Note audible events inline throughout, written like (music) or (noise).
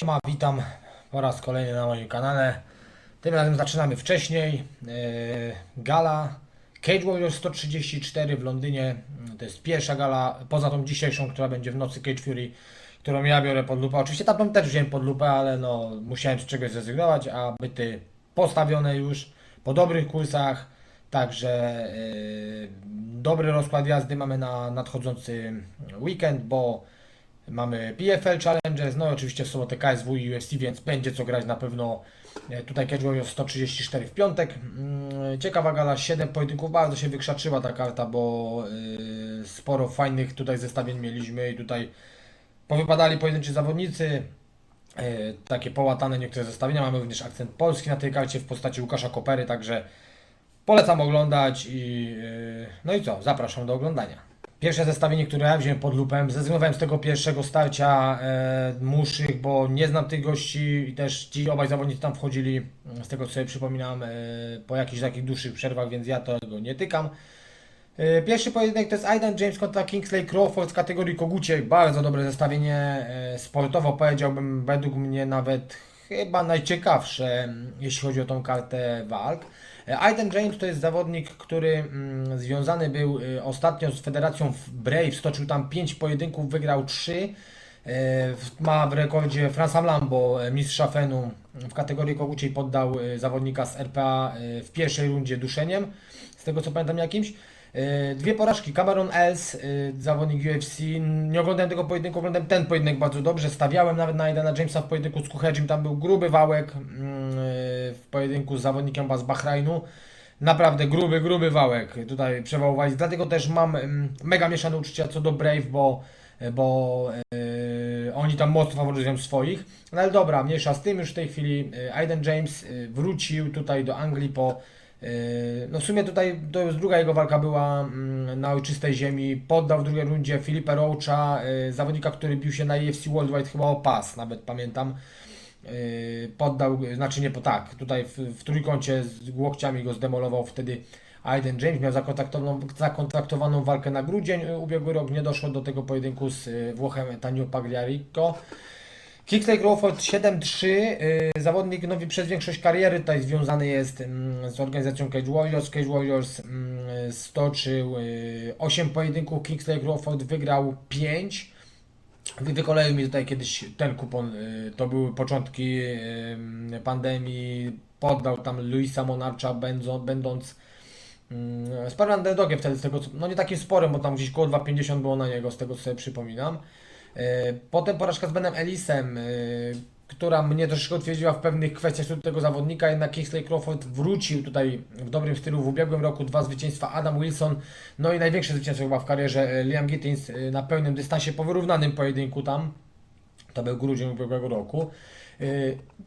Siema, witam po raz kolejny na moim kanale. Tym razem zaczynamy wcześniej. Yy, Gala Cage Warriors 134 w Londynie. To jest pierwsza gala, poza tą dzisiejszą, która będzie w nocy Cage Fury, którą ja biorę pod lupę. Oczywiście tamtą też wziąłem pod lupę, ale no musiałem z czegoś zrezygnować, a byty postawione już po dobrych kursach. Także yy, dobry rozkład jazdy mamy na nadchodzący weekend, bo Mamy PFL Challengers, no i oczywiście w sobotę KSW i UFC, więc będzie co grać na pewno. E, Tutaj Cage Warriors 134 w piątek. Mm, Ciekawa gala, 7 pojedynków, bardzo się wykrzaczyła ta karta, bo yy, sporo fajnych tutaj zestawień mieliśmy i tutaj powypadali pojedynczy zawodnicy. Yy, Takie połatane niektóre zestawienia. Mamy również akcent polski na tej karcie w postaci Łukasza Kopery, także polecam oglądać i no i co, zapraszam do oglądania. Pierwsze zestawienie, które ja wziąłem pod lupę, zrezygnowałem z tego pierwszego starcia e, muszych, bo nie znam tych gości i też ci obaj zawodnicy tam wchodzili, z tego co sobie przypominam, e, po jakichś takich dłuższych przerwach, więc ja tego nie tykam. E, Pierwszy pojedynek to jest Aidan James kontra Kingsley Crawford z kategorii kogucie. Bardzo dobre zestawienie e, sportowo, powiedziałbym, według mnie nawet chyba najciekawsze, jeśli chodzi o tą kartę walk. Aiden James to jest zawodnik, który mm, związany był y, ostatnio z federacją Brave, stoczył tam 5 pojedynków, wygrał 3. E, w- ma w rekordzie Fransa Lambo, e, mistrza Fenu w kategorii koguciej poddał zawodnika z RPA w pierwszej rundzie duszeniem, z tego co pamiętam jakimś. E, Dwie porażki, Cameron Els, e, zawodnik UFC, nie oglądałem tego pojedynku, oglądałem ten pojedynek bardzo dobrze, stawiałem nawet na Aidana Jamesa w pojedynku z Kucherzim, tam był gruby wałek mm, e, w pojedynku z zawodnikiem z Bahrajnu. Naprawdę gruby, gruby wałek tutaj przewałowali. Dlatego też mam mm, mega mieszane uczucia co do Brave, bo, bo e, oni tam mocno faworyzują swoich. No ale dobra, mniejsza z tym już w tej chwili. Aiden James wrócił tutaj do Anglii po. E, No w sumie tutaj to już druga jego walka była mm, na ojczystej ziemi. Poddał w drugiej rundzie Filipa Roacha, e, zawodnika, który bił się na EFC Worldwide chyba o pas, nawet pamiętam. Yy, poddał, znaczy nie po tak, tutaj w, w trójkącie z łokciami go zdemolował wtedy Aiden James, miał zakontraktowaną, zakontraktowaną walkę na grudzień, yy, ubiegły rok nie doszło do tego pojedynku z yy, Włochem Tanio Pagliarico. Kingsley Crawford 7-3, yy, zawodnik nowy przez większość kariery tutaj związany jest mm, z organizacją Cage Warriors. Cage Warriors mm, stoczył yy, 8 pojedynków, Kingsley Crawford wygrał 5. Wy- Wykoleił mi tutaj kiedyś ten kupon, y, to były początki y, pandemii, poddał tam Luisa Monarcha będzo- będąc y, sporym underdogiem wtedy z tego, no nie takim sporym, bo tam gdzieś koło 2,50 było na niego, z tego co sobie przypominam. Y, Potem porażka z Benem Ellisem, y, która mnie troszeczkę utwierdziła w pewnych kwestiach tego zawodnika, jednak Kingsley Crawford wrócił tutaj w dobrym stylu w ubiegłym roku, dwa zwycięstwa, Adam Wilson, no i największe zwycięstwo chyba w karierze, y, Liam Gittins na pełnym dystansie po wyrównanym pojedynku tam, to był grudzień ubiegłego roku.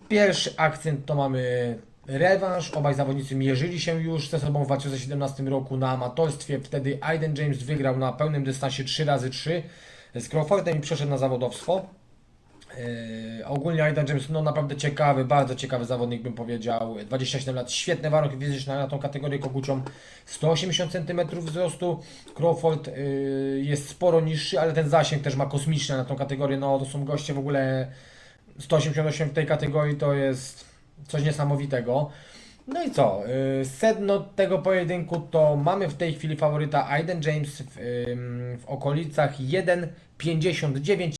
Pierwszy akcent to mamy rewanż. Obaj zawodnicy mierzyli się już ze sobą w 2017 roku na amatorstwie. Wtedy Aiden James wygrał na pełnym dystansie 3 razy 3 z Crawfordem i przeszedł na zawodowstwo. Yy, ogólnie Aiden James, no naprawdę ciekawy, bardzo ciekawy zawodnik bym powiedział. 27 lat, świetne warunki fizyczne na tą kategorię kogucią. 180 cm wzrostu. Crawford yy, jest sporo niższy, ale ten zasięg też ma kosmiczny na tą kategorię. No to są goście w ogóle 188 w tej kategorii to jest coś niesamowitego. No i co? Yy, Sedno tego pojedynku to mamy w tej chwili faworyta Aiden James w, w okolicach 1,59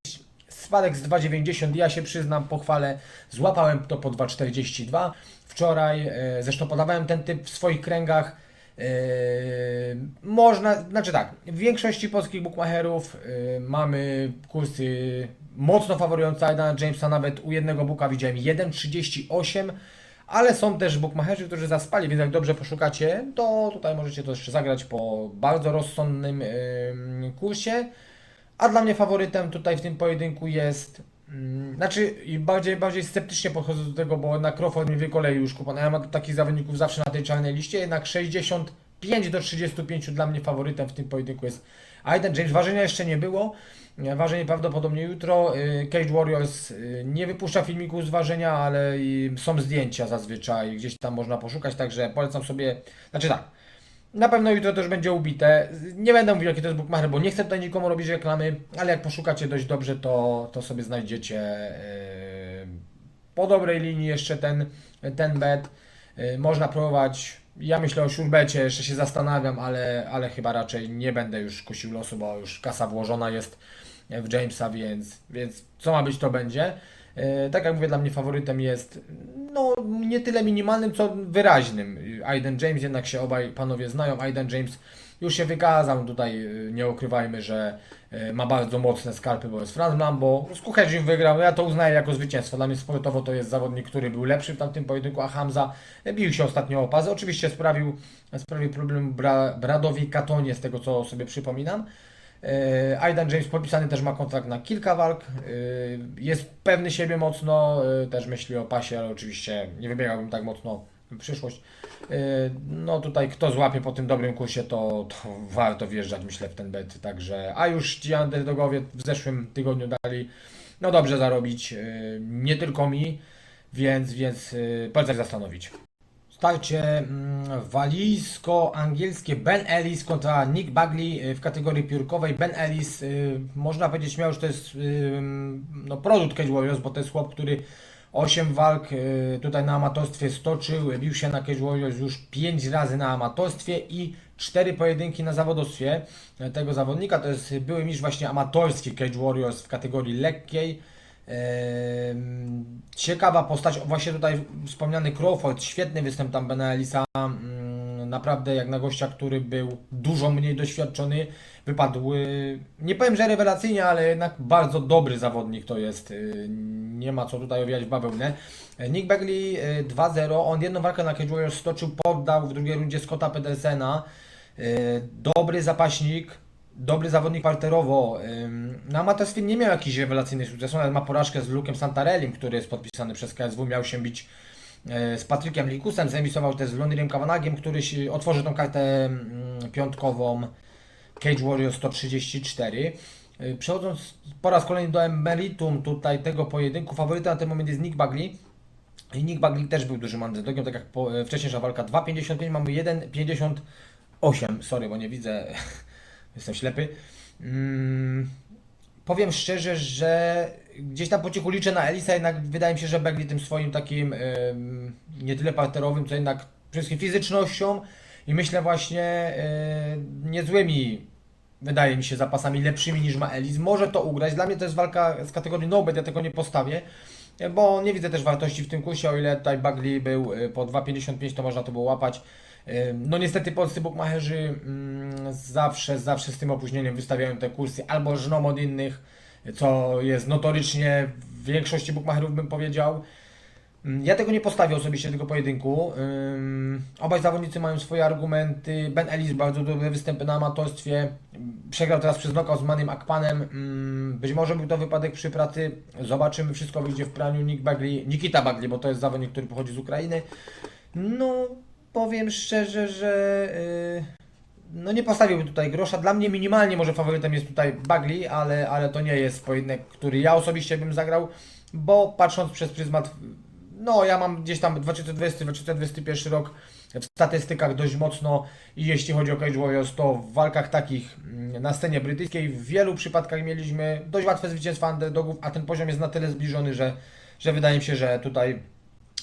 Spadek z 2,90 ja się przyznam, pochwalę, złapałem to po 2,42 wczoraj, e, zresztą podawałem ten typ w swoich kręgach. E, można, znaczy tak, w większości polskich bookmacherów mamy kursy mocno faworujące Aidana Jamesa, nawet u jednego booka widziałem 1,38, ale są też bookmacherzy, którzy zaspali, więc jak dobrze poszukacie, to tutaj możecie to jeszcze zagrać po bardzo rozsądnym em, kursie. A dla mnie faworytem tutaj w tym pojedynku jest. mm, Znaczy, bardziej, bardziej sceptycznie podchodzę do tego, bo na Crawford mi wykoleił już kupon. Ja mam takich zawodników zawsze na tej czarnej liście, jednak 65 do 35 dla mnie faworytem w tym pojedynku jest Aiden James. Ważenia jeszcze nie było. e, Ważenie prawdopodobnie jutro. Y, Cage Warriors y, nie wypuszcza filmiku z ważenia, ale są zdjęcia zazwyczaj, gdzieś tam można poszukać, także polecam sobie. Znaczy tak. Na pewno jutro też będzie ubite. Nie będę mówił, jaki to jest bookmacher, bo nie chcę tutaj nikomu robić reklamy, ale jak poszukacie dość dobrze, to, to sobie znajdziecie. po dobrej linii jeszcze ten, ten bet. Można próbować. Ja myślę o siurbecie, jeszcze się zastanawiam, ale, ale chyba raczej nie będę już kusił losu, bo już kasa włożona jest w Jamesa, więc, więc co ma być, to będzie. E, Tak jak mówię, dla mnie faworytem jest no nie tyle minimalnym, co wyraźnym. Aiden James, jednak się obaj panowie znają. Aiden James już się wykazał tutaj, e, nie ukrywajmy, że e, ma bardzo mocne skalpy, bo jest Franz Lambo. Z Kucherzim wygrał, ja to uznaję jako zwycięstwo. Dla mnie sportowo to jest zawodnik, który był lepszy w tamtym pojedynku, a Hamza bił się ostatnio o pas. Oczywiście sprawił, sprawił problem Bra, Bradowi Katonie, z tego co sobie przypominam. E, Aidan James podpisany też ma kontrakt na kilka walk. E, Jest pewny siebie mocno, e, też myśli o pasie, ale oczywiście nie wybiegałbym tak mocno przyszłość. E, No tutaj kto złapie po tym dobrym kursie, to, to warto wjeżdżać myślę w ten bet. Także, a już ci underdogowie w zeszłym tygodniu dali no dobrze zarobić, e, nie tylko mi, więc, więc e, polecam się zastanowić. Starcie mm, walijsko-angielskie Ben Ellis kontra Nick Bagley w kategorii piórkowej. Ben Ellis, można powiedzieć śmiało, że to jest no, produkt Cage Warriors, bo to jest chłop, który 8 walk y, tutaj na amatorstwie stoczył, bił się na Cage Warriors już 5 razy na amatorstwie i 4 pojedynki na zawodowstwie y, tego zawodnika. To jest były mistrz właśnie amatorski Cage Warriors w kategorii lekkiej. Ciekawa postać, właśnie tutaj wspomniany Crawford, świetny występ tam Bena Ellisa, mm, naprawdę jak na gościa, który był dużo mniej doświadczony, wypadł, y, nie powiem, że rewelacyjnie, ale jednak bardzo dobry zawodnik to jest, y, nie ma co tutaj owijać w bawełnę. E, Nick Bagley y, 2-0, on jedną walkę na Cage Warriors stoczył, poddał w drugiej rundzie Scotta Pedersena, Y, dobry zapaśnik, dobry zawodnik parterowo. Na amatorstwie nie miał jakichś rewelacyjnych sukcesów, ale ma porażkę z Luke'em Santarellim, który jest podpisany przez KSW, miał się bić z Patrykiem Likusem, zemisował też z Lonirem Kavanagiem, który otworzy tą kartę mm, piątkową Cage Warriors 134. Y, Przechodząc po raz kolejny do meritum tutaj tego pojedynku, faworytem na ten moment jest Nick Bagley. I Nick Bagley też był dużym underdogiem, tak jak po, e, wcześniejsza walka 2,55, mamy 1,58, sorry, bo nie widzę, (laughs) jestem ślepy. Mm, powiem szczerze, że gdzieś tam po cichu liczę na Elisa, jednak wydaje mi się, że Bagley tym swoim takim em, nie tyle parterowym, co jednak wszystkim fizycznością i myślę właśnie e, niezłymi wydaje mi się zapasami lepszymi niż ma Elis. Może to ugrać. Dla mnie to jest walka z kategorii no bet, ja tego nie postawię. Bo nie widzę też wartości w tym kursie, o ile tutaj Bagley był y, po 2,55 to można to było łapać. No niestety polscy bookmacherzy mm, zawsze, zawsze z tym opóźnieniem wystawiają te kursy albo żną od innych, co jest notorycznie w większości bookmacherów bym powiedział. Mm, Ja tego nie postawię osobiście tego pojedynku. Obaj zawodnicy mają swoje argumenty. Ben Ellis bardzo dobre występy na amatorstwie. Przegrał teraz przez knockout z Manym Akpanem. Być może był to wypadek przy pracy. Zobaczymy, wszystko wyjdzie w praniu. Nick Bagley, Nikita Bagley, bo to jest zawodnik, który pochodzi z Ukrainy. No, powiem szczerze, że yy, no nie postawiłbym tutaj grosza. Dla mnie minimalnie może faworytem jest tutaj Bagley, ale, ale to nie jest pojedynek, który ja osobiście bym zagrał, bo patrząc przez pryzmat no, ja mam gdzieś tam 2020-2021 rok w statystykach dość mocno i jeśli chodzi o Cage Warriors, to w walkach takich mm, na scenie brytyjskiej w wielu przypadkach mieliśmy dość łatwe zwycięstwa underdogów, a ten poziom jest na tyle zbliżony, że, że wydaje mi się, że tutaj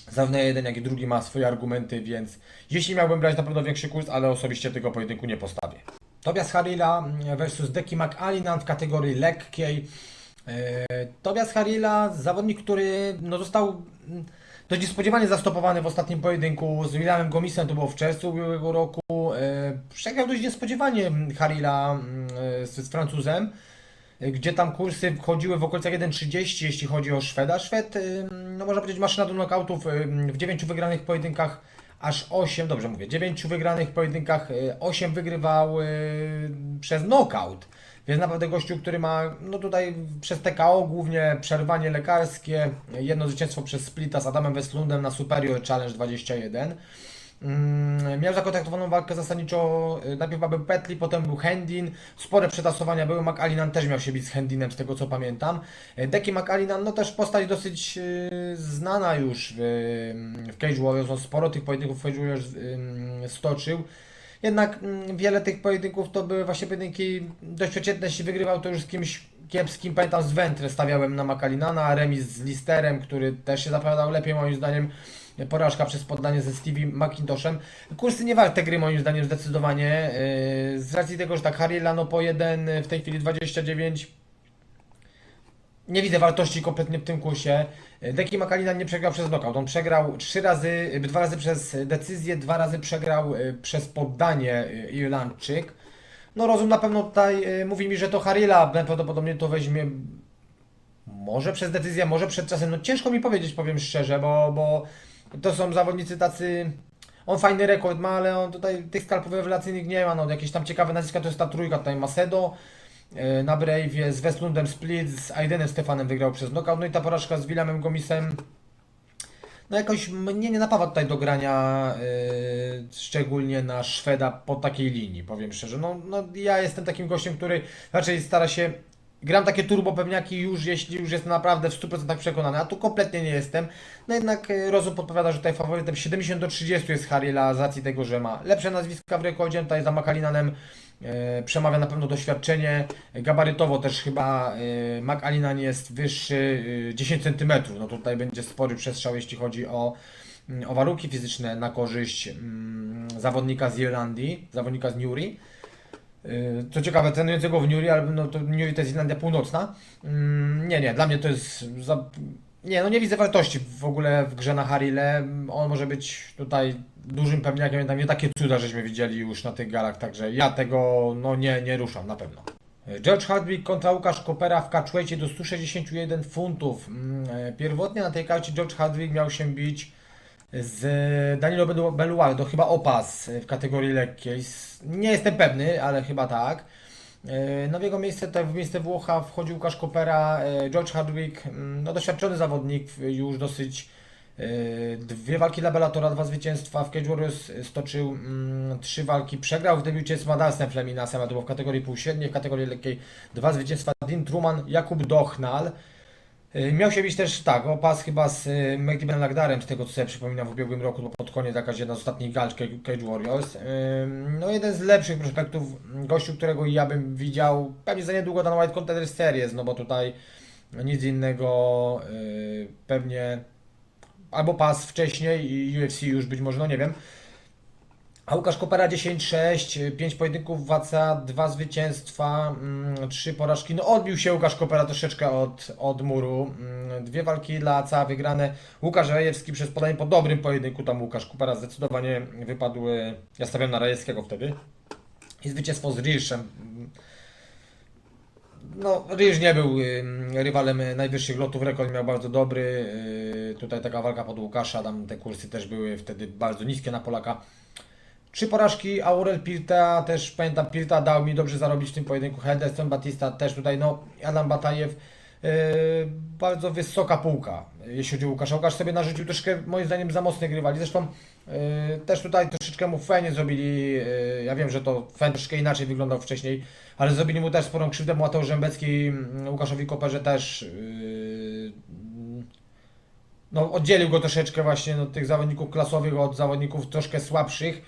zarówno jeden, jak i drugi ma swoje argumenty, więc jeśli miałbym brać na pewno większy kurs, ale osobiście tego pojedynku nie postawię. Tobias Harila versus Deki McAllinan w kategorii lekkiej. E, Tobias Harila, zawodnik, który no, został mm, dość niespodziewanie zastopowany w ostatnim pojedynku z Williamem Gomisem, to było w czerwcu ubiegłego roku. E, Przegrał dość niespodziewanie mm, Harila mm, e, z, Francuzem, gdzie tam kursy wchodziły w okolicach 1,30 jeśli chodzi o Szweda. Szwed, e, no można powiedzieć, maszyna do knockoutów e, w 9 wygranych pojedynkach aż 8, dobrze mówię, 9 wygranych pojedynkach, 8 wygrywał przez knockout. Więc naprawdę gościu, który ma no tutaj przez TKO głównie przerwanie lekarskie, jedno zwycięstwo przez splita z Adamem Westlundem na Superior Challenge 21. Mm, Miał zakontraktowaną walkę zasadniczo, y, najpierw był Petli, potem był Hendin, spore przetasowania były, McAllinan też miał się bić z Hendinem z tego co pamiętam. Y, Deki McAllinan, no też postać dosyć y, znana już w, w Cage Warriors, on sporo tych pojedynków w Cage Warriors y, stoczył. jednak mm, wiele tych pojedynków to były właśnie pojedynki dość przeciętne, jeśli wygrywał to już z kimś kiepskim, pamiętam z Ventre stawiałem na Makalinana, remis z Listerem, który też się zapowiadał lepiej moim zdaniem, porażka przez poddanie ze Stevie McIntoshem. Kursy nie warte gry moim zdaniem zdecydowanie, yy, z racji tego, że tak Harry Lano po 1, w tej chwili 29, nie widzę wartości kompletnie w tym kursie. Deki Makalina nie przegrał przez knockout. On przegrał trzy razy, dwa razy przez decyzję, dwa razy przegrał y, przez poddanie y, Irlandczyk. No rozum na pewno tutaj y, mówi mi, że to Harila najprawdopodobniej to weźmie może przez decyzję, może przed czasem. No ciężko mi powiedzieć, powiem szczerze, bo, bo to są zawodnicy tacy... On fajny rekord ma, ale on tutaj tych skalpów rewelacyjnych nie ma. No, jakieś tam ciekawe nazwiska to jest ta trójka tutaj Macedo, e, na Brave z Westlundem Split, z Aidenem Stefanem wygrał przez knockout, no i ta porażka z Williamem Gomisem no jakoś mnie nie napawa tutaj do grania, yy, szczególnie na Szweda po takiej linii, powiem szczerze. No, no ja jestem takim gościem, który raczej stara się, gram takie turbo pewniaki już, jeśli już jestem naprawdę w 100% przekonany, a tu kompletnie nie jestem. No jednak yy, rozum podpowiada, że tutaj faworytem 70 do 30 jest Harila z racji tego, że ma lepsze nazwiska w rekordzie, tutaj za Makalinanem E, przemawia na pewno doświadczenie. Gabarytowo też chyba e, McAlinan jest wyższy e, 10 cm. No tutaj będzie spory przestrzał, jeśli chodzi o, mm, o warunki fizyczne na korzyść mm, zawodnika z Irlandii, zawodnika z Newry. Co ciekawe, trenującego w Newry, ale no to Newry to jest Irlandia Północna. Mm, Nie, nie, dla mnie to jest za... Nie, no nie widzę wartości w ogóle w grze na Harile. On może być tutaj dużym pewniakiem, tam nie takie cuda, żeśmy widzieli już na tych galach, także ja tego no nie, nie ruszam na pewno. George Hardwick kontra Łukasz Kopera w catchweightie do 161 funtów. Mm, e, Pierwotnie na tej karcie George Hardwick miał się bić z Danilo Belu- Beluardo, chyba opas w kategorii lekkiej. Nie jestem pewny, ale chyba tak. E, No w jego miejsce, w miejsce Włocha wchodził Łukasz Kopera, e, George Hardwick, mm, no doświadczony zawodnik, już dosyć e, dwie walki dla Bellatora, dwa zwycięstwa, w Cage Warriors stoczył mm, trzy walki, przegrał w debiucie z Madasem Fleminasem, a to było w kategorii półśredniej, w kategorii lekkiej. Dwa zwycięstwa, Dean Truman, Jakub Dochnal, Miał się bić też tak, o pas chyba z Mehdi Ben Lagdarem, z tego co sobie przypominam w ubiegłym roku, bo pod koniec jakaś jedna z ostatnich gal Cage Warriors. Ym, No jeden z lepszych prospektów, gościu, którego ja bym widział pewnie za niedługo na White Contender Series, no bo tutaj nic innego pewnie albo pas wcześniej i UFC już być może, no nie wiem. A Łukasz Kopera 10-6, 5 pojedynków WACA, 2 zwycięstwa, 3 porażki. No odbił się Łukasz Kopera troszeczkę od, od muru. Mm, Dwie walki dla ACA wygrane. Łukasz Rajewski przez podanie po dobrym pojedynku, tam Łukasz Kopera zdecydowanie wypadł, e, ja stawiam na Rajewskiego wtedy. I zwycięstwo z Riszem. No, Ryż nie był y, rywalem najwyższych lotów, rekord miał bardzo dobry. y, Tutaj taka walka pod Łukasza, tam te kursy też były wtedy bardzo niskie na Polaka. Trzy porażki, Aurel Pirta też pamiętam, Pirta dał mi dobrze zarobić w tym pojedynku. Henderson Batista też tutaj, no Adam Batajew. yy, bardzo wysoka półka, jeśli chodzi o Łukasza. Łukasz sobie narzucił troszkę, moim zdaniem, za mocnych rywali. Zresztą yy, też tutaj troszeczkę mu Fenie zrobili. Yy, ja wiem, że to Fen troszkę inaczej wyglądał wcześniej, ale zrobili mu też sporą krzywdę. Mateusz Rzębecki, mm, Łukaszowi Koperze też. Yy, no, oddzielił go troszeczkę właśnie no, tych zawodników klasowych od zawodników troszkę słabszych.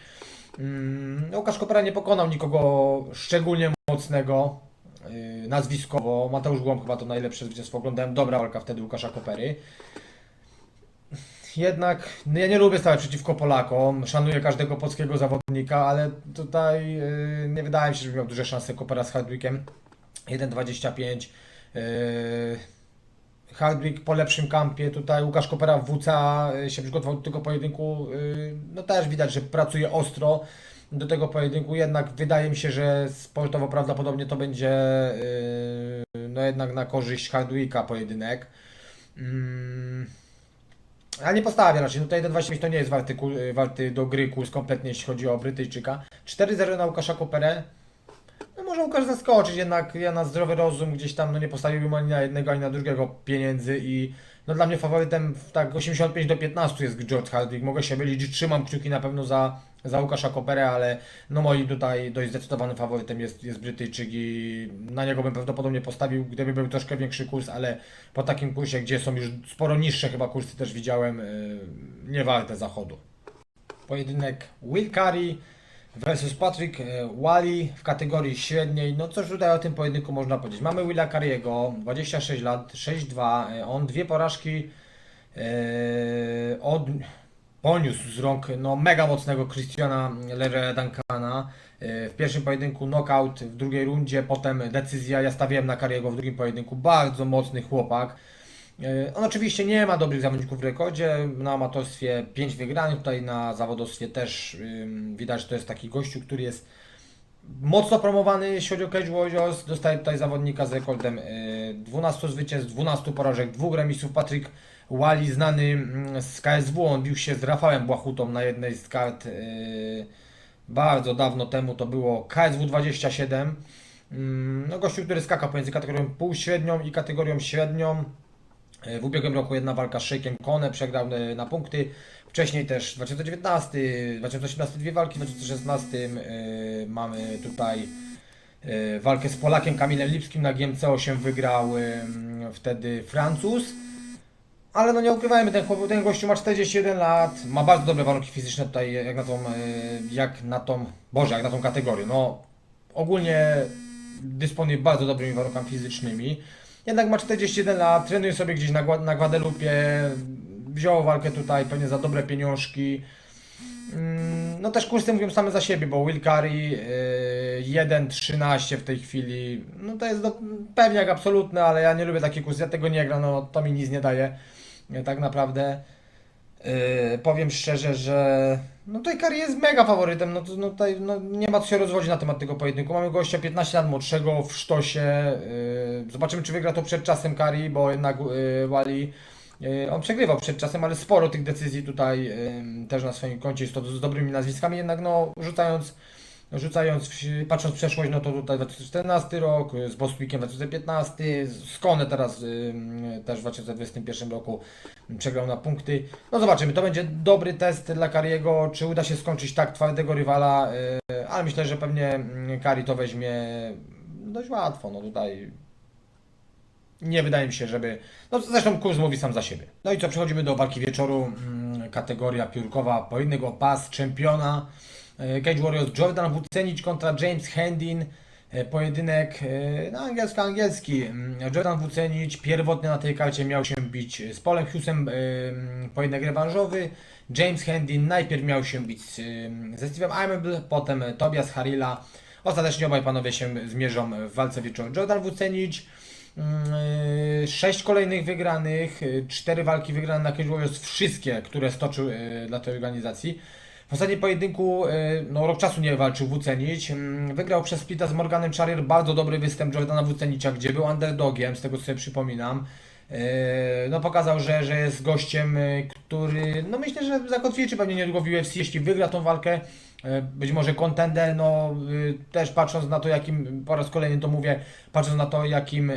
Mm, Łukasz Kopera nie pokonał nikogo szczególnie mocnego yy, nazwiskowo. Mateusz Głąb chyba to najlepsze zwycięstwo. Oglądałem dobra walka wtedy Łukasza Kopery. Jednak no ja nie lubię stawać przeciwko Polakom. Szanuję każdego polskiego zawodnika, ale tutaj yy, nie wydaje mi się, żeby miał duże szanse Kopera z Hardwickiem. 1,25. Yy, Hardwick po lepszym kampie, tutaj Łukasz Kopera w WCA y, się przygotował do tego pojedynku, y, no też widać, że pracuje ostro do tego pojedynku, jednak wydaje mi się, że sportowo prawdopodobnie to będzie y, no jednak na korzyść Hardwicka pojedynek. Mm. Ale nie postawię raczej, no tutaj 1,25 to nie jest warty, warty do gry kurs kompletnie, jeśli chodzi o Brytyjczyka. 4-0 na Łukasza Koperę. No może Łukasz zaskoczyć, jednak ja na zdrowy rozum gdzieś tam no nie postawiłbym ani na jednego, ani na drugiego pieniędzy i no dla mnie faworytem w tak 85 do 15 jest George Hardwick. Mogę się mylić, trzymam kciuki na pewno za, za Łukasza Koperę, ale no moim tutaj dość zdecydowanym faworytem jest, jest Brytyjczyk i na niego bym prawdopodobnie postawił, gdyby był troszkę większy kurs, ale po takim kursie, gdzie są już sporo niższe chyba kursy też widziałem, yy, nie warte zachodu. Pojedynek Will Curry versus Patrick e, Wally w kategorii średniej. No cóż tutaj o tym pojedynku można powiedzieć. Mamy Willa Carriego, 26 lat, 6-2. e, On dwie porażki e, od, poniósł z rąk no, mega mocnego Christiana. E, W pierwszym pojedynku knockout, w drugiej rundzie, potem decyzja. Ja stawiałem na Carriego w drugim pojedynku. Bardzo mocny chłopak. E, On oczywiście nie ma dobrych zawodników w rekordzie, na amatorstwie 5 wygranych, tutaj na zawodowstwie też widać, że to jest taki gościu, który jest mocno promowany, jeśli chodzi o Cage Warriors, dostaje tutaj zawodnika z rekordem y, 12 zwycięstw, 12 porażek, dwóch remisów, Patryk Wali, znany mm, z KSW, on bił się z Rafałem Błachutą na jednej z kart y, bardzo dawno temu, to było KSW 27, Mm, no gościu, który skakał pomiędzy kategorią półśrednią i kategorią średnią, E, W ubiegłym roku jedna walka z Shake'em Kone, przegrał e, na punkty. Wcześniej też 2019, 2018 dwie walki, w 2016 e, mamy tutaj e, walkę z Polakiem Kamilem Lipskim na GMC 8 wygrał e, m, wtedy Francuz. Ale no nie ukrywajmy, ten, ten gościu ma 41 lat, ma bardzo dobre warunki fizyczne tutaj, jak na tą, e, jak na tą, Boże, jak na tą kategorię. No ogólnie dysponuje bardzo dobrymi warunkami fizycznymi. Jednak ma 41 lat, trenuje sobie gdzieś na, na Guadalupie, wziął walkę tutaj pewnie za dobre pieniążki. Mm, No też kursy mówią same za siebie, bo Will Curry yy, 1.13 w tej chwili, no to jest do, pewniak absolutny, ale ja nie lubię takich kursów, ja tego nie gram, no to mi nic nie daje tak naprawdę. Yy, powiem szczerze, że no tutaj Curry jest mega faworytem, no, to, no tutaj no, nie ma co się rozwodzić na temat tego pojedynku. Mamy gościa 15 lat młodszego w sztosie, yy, zobaczymy czy wygra to przed czasem Curry, bo jednak yy, Wali yy, on przegrywał przed czasem, ale sporo tych decyzji tutaj yy, też na swoim koncie jest to z dobrymi nazwiskami, jednak no rzucając Rzucając, w- patrząc w przeszłość, no to tutaj 2014 rok, y, z Bostwickiem 2015, z Kone teraz też w 2021 roku przegrał na punkty. No zobaczymy, to będzie dobry test dla Kariego, czy uda się skończyć tak twardego rywala, y, ale myślę, że pewnie mm, Kari to weźmie dość łatwo, no tutaj nie wydaje mi się, żeby. No zresztą kurs mówi sam za siebie. No i co, przechodzimy do walki wieczoru. Mm, Kategoria piórkowa, pojedynek o pas czempiona. E, Cage Warriors Jordan Vucenic kontra James Hendin. E, Pojedynek e, no, angielsko-angielski. Mm, Jordan Vucenic pierwotnie na tej karcie miał się bić z Polem Hughesem. mm, Pojedynek rewanżowy. James Hendin najpierw miał się bić e, ze Steve'em Amable, potem Tobias Harila. Ostatecznie obaj panowie się zmierzą w walce wieczoru. Jordan Vucenic Yy, Sześć kolejnych wygranych, yy, cztery walki wygrane na Cage Warriors, wszystkie, które stoczył dla tej organizacji. W ostatnim pojedynku, yy, no rok czasu nie walczył Wucenić, Yy, wygrał przez splita z Morganem Charrier, bardzo dobry występ Jordana Wucenicza, gdzie był underdogiem, z tego co sobie przypominam. Yy, No pokazał, że, że jest gościem, yy, który, no myślę, że zakotwiczy pewnie niedługo w UFC, jeśli wygra tą walkę, E, być może kontender, no też patrząc na to, jakim, po raz kolejny to mówię, patrząc na to, jakim y,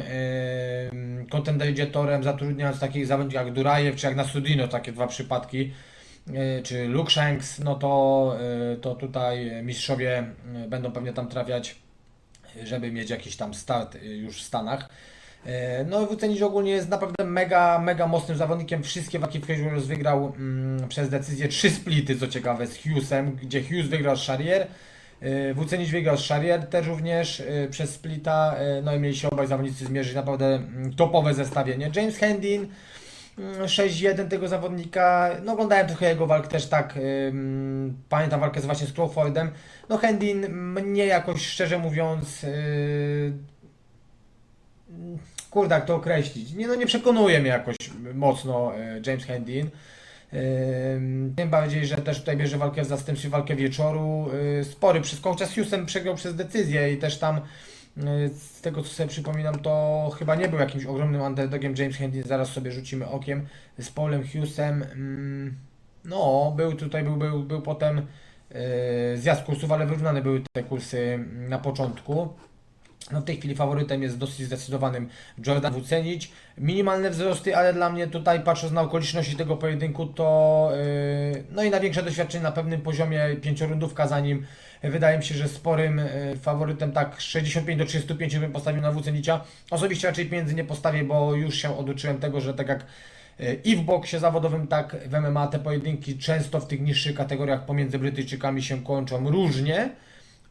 kontender idzie torem, zatrudniając takich zawodników jak Durajew, czy jak Nasudino, takie dwa przypadki, czy Luke Shanks, no to, y, to tutaj mistrzowie y, będą pewnie tam trafiać, żeby mieć jakiś tam start już w Stanach. E, No, Wucenic ogólnie jest naprawdę mega, mega mocnym zawodnikiem. Wszystkie walki w Cage wygrał mm, przez decyzję trzy splity, co ciekawe, z Hughesem, gdzie Hughes wygrał z Charrier. E, Wucenic wygrał z Charrier też również e, przez splita. E, No i mieli się obaj zawodnicy zmierzyć naprawdę mm, topowe zestawienie. James Hendin 6-1 tego zawodnika. No oglądałem trochę jego walk też tak. ym, Pamiętam walkę z właśnie z Crawfordem. No Hendin mnie jakoś szczerze mówiąc yy, kurde, jak to określić? Nie, no nie przekonuje mnie jakoś mocno e, James Hendin. Ym, Tym bardziej, że też tutaj bierze walkę w zastępstwie, walkę wieczoru. Yy, Spory przez z Houston przegrał przez decyzję i też tam yy, z tego co sobie przypominam, to chyba nie był jakimś ogromnym underdogiem James Hendin. Zaraz sobie rzucimy okiem z Paulem Hughesem. Ym, No, był tutaj, był, był, był potem yy, zjazd kursów, ale wyrównane były te kursy na początku. No w tej chwili faworytem jest dosyć zdecydowanym Jordan Vucenic. Minimalne wzrosty, ale dla mnie tutaj patrząc na okoliczności tego pojedynku, to yy, no i na większe doświadczenie na pewnym poziomie pięciorundówka za nim. Wydaje mi się, że sporym yy, faworytem tak 65 do 35 bym postawił na Vucenicia. Osobiście raczej pieniędzy nie postawię, bo już się oduczyłem tego, że tak jak Y, I w boksie zawodowym, tak w MMA te pojedynki często w tych niższych kategoriach pomiędzy Brytyjczykami się kończą różnie.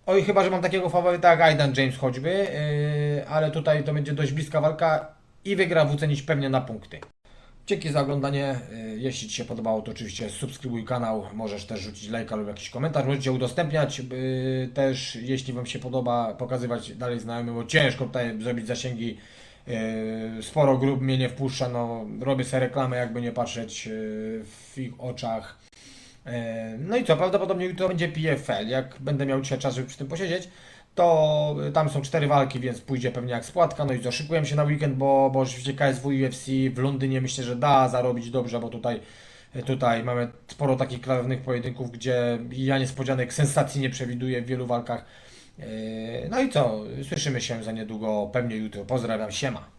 Oj, chyba, że mam takiego faworyta jak Aidan James choćby, yy, ale tutaj to będzie dość bliska walka i wygra w niż pewnie na punkty. Dzięki za oglądanie. Yy, Jeśli Ci się podobało, to oczywiście subskrybuj kanał. Możesz też rzucić lajka lub jakiś komentarz. Możecie udostępniać yy, też, jeśli Wam się podoba, pokazywać dalej znajomym, bo ciężko tutaj zrobić zasięgi. Yy, Sporo grup mnie nie wpuszcza, no robię sobie reklamę, jakby nie patrzeć w ich oczach. E, No i co, prawdopodobnie jutro będzie PFL. Jak będę miał dzisiaj czas, żeby przy tym posiedzieć, to tam są cztery walki, więc pójdzie pewnie jak spłatka. No i co, się na weekend, bo, bo oczywiście KSW UFC w Londynie myślę, że da zarobić dobrze, bo tutaj, tutaj mamy sporo takich klarownych pojedynków, gdzie ja niespodzianek sensacji nie przewiduję w wielu walkach. E, No i co, słyszymy się za niedługo, pewnie jutro. Pozdrawiam, siema.